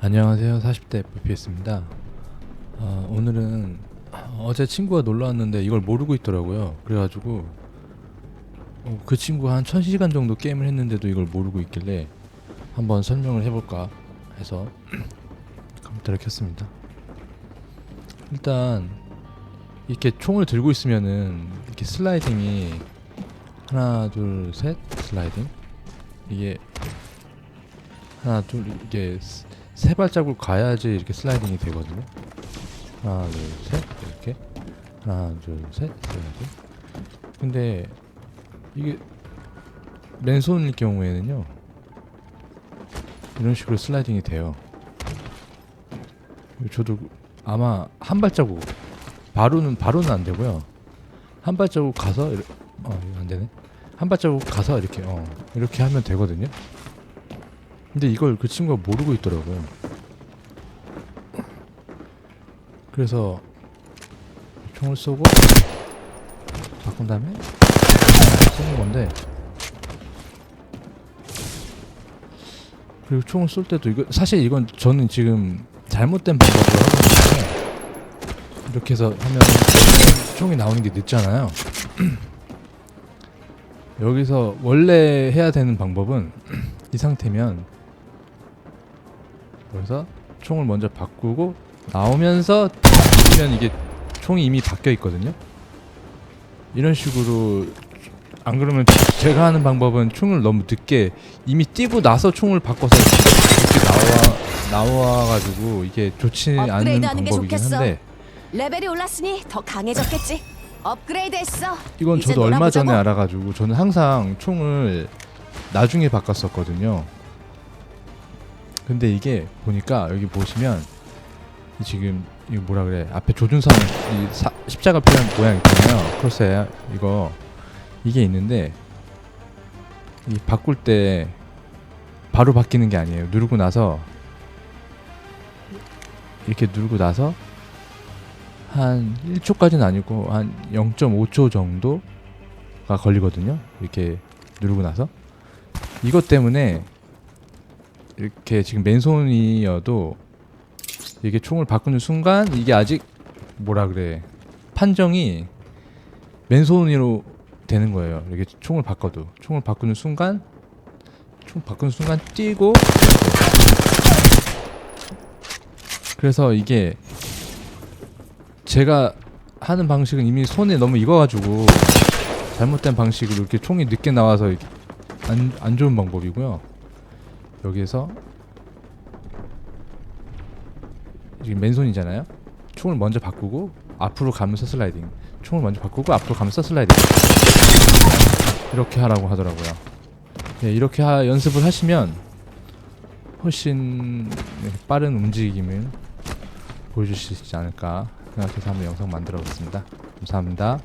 안녕하세요. 40대 FPS입니다. 아, 오늘은 어제 친구가 놀러 왔는데 이걸 모르고 있더라고요. 그래가지고 어, 그 친구가 한 1000시간 정도 게임을 했는데도 이걸 모르고 있길래 한번 설명을 해볼까 해서 컴퓨터를 켰습니다. 일단 이렇게 총을 들고 있으면은 이렇게 슬라이딩이 하나 둘 셋 슬라이딩. 이게 하나 둘 이게 스- 세 발자국 가야지 이렇게 슬라이딩이 되거든요. 하나 둘 셋 이렇게 하나 둘셋 슬라이딩. 근데 이게 맨손일 경우에는요 이런 식으로 슬라이딩이 돼요. 저도 아마 한 발자국 바로는 바로는 안 되고요. 한 발자국 가서 이렇- 어안 되네. 한 발자국 가서 이렇게 어 이렇게 하면 되거든요. 근데 이걸 그 친구가 모르고 있더라고요. 그래서 총을 쏘고 바꾼 다음에 쏘는 건데 그리고 총을 쏠 때도 이거 사실 이건 저는 지금 잘못된 방법으로 하고 있는데 이렇게 해서 하면 총이 나오는 게 늦잖아요. 여기서 원래 해야 되는 방법은 이 상태면 그래서 총을 먼저 바꾸고 나오면서 뛰면 이게 총이 이미 바뀌어 있거든요. 이런 식으로 안 그러면 제가 하는 방법은 총을 너무 늦게 이미 뛰고 나서 총을 바꿔서 이렇게 나와 나와가지고 이게 좋지 않은 방법이긴. 한데 레벨이 올랐으니 더 강해졌겠지. 업그레이드했어. 이건 저도 얼마. 전에 알아가지고 저는 항상 총을 나중에 바꿨었거든요. 근데 이게 보니까 여기 보시면 이 지금 이거 뭐라 그래 앞에 조준선 이 사, 십자가 표현 모양 있잖아요. 크로스에 이거 이게 있는데 이 바꿀 때 바로 바뀌는 게 아니에요. 누르고 나서 이렇게 누르고 나서 한 1초까지는 아니고 한 0.5초 정도가 걸리거든요. 이렇게 누르고 나서 이것 때문에 이렇게 지금 맨손이어도 이게 총을 바꾸는 순간 이게 아직 뭐라 그래 판정이 맨손으로 되는 거예요. 이렇게 총을 바꿔도 총을 바꾸는 순간 총 바꾸는 순간 뛰고 그래서 이게 제가 하는 방식은 이미 손에 너무 익어가지고 잘못된 방식으로 이렇게 총이 늦게 나와서 안, 안 좋은 방법이고요. 여기에서 지금 맨손이잖아요. 총을 먼저 바꾸고 앞으로 가면서 슬라이딩. 총을 먼저 바꾸고 앞으로 가면서 슬라이딩. 이렇게 하라고 하더라고요. 네, 이렇게 하, 연습을 하시면 훨씬 네, 빠른 움직임을 보여줄 수 있지 않을까 생각해서 한번 영상 만들어 보겠습니다. 감사합니다.